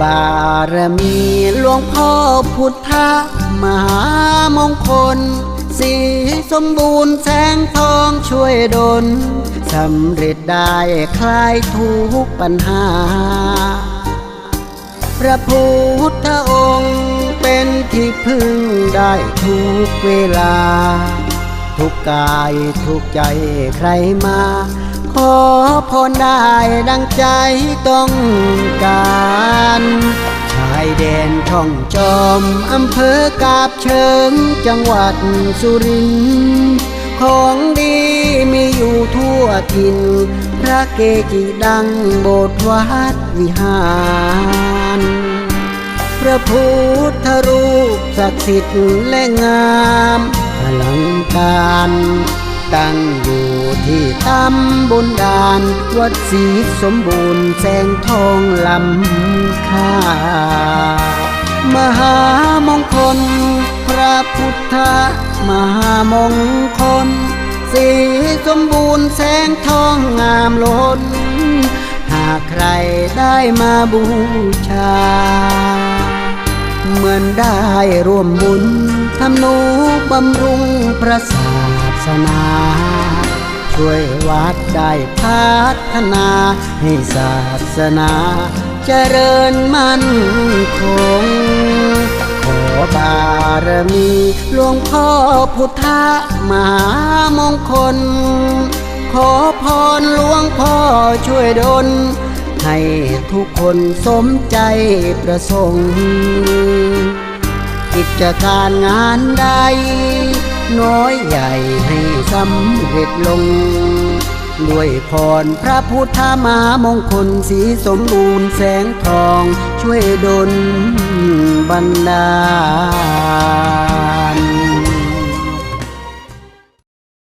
บารมีหลวงพ่อพุทธมหามงคล สีสมบูรณ์แสงทองช่วยดลสำเร็จได้คลายทุกปัญหา พระพุทธองค์เป็นที่พึ่งได้ทุกเวลา ทุกกายทุกใจใครมา ขอพรได้ดังใจต้องการ ต่องจอมอำเภอกาบเชิงจังหวัดสุรินทร์ของดีมีอยู่ทั่วถิ่นพระเกจิดังโบสถ์วัดวิหาร พระพุทธรูปศักดิ์สิทธิ์และงามอลังการตั้งอยู่ที่ตำบลดาน วัดศรีสมบูรณ์แสงทองลำค่า มหามงคล พระพุทธมหามงคล สีสมบูรณ์แสงทองงามล้น หากใครได้มาบูชา เหมือนได้ร่วมบุญทำนุบำรุงพระศาสนา ช่วยวัดได้พัฒนาให้ศาสนาเจริญมั่นคง บารมีหลวงพ่อพุทธมหามงคล ขอพรหลวงพ่อช่วยดล ให้ทุกคนสมใจประสงค์กิจการงานใด น้อยใหญ่ให้สำเร็จลง ด้วยพรพระพุทธมามงคลสีสมบูรณ์แสงทองช่วยดลบันดา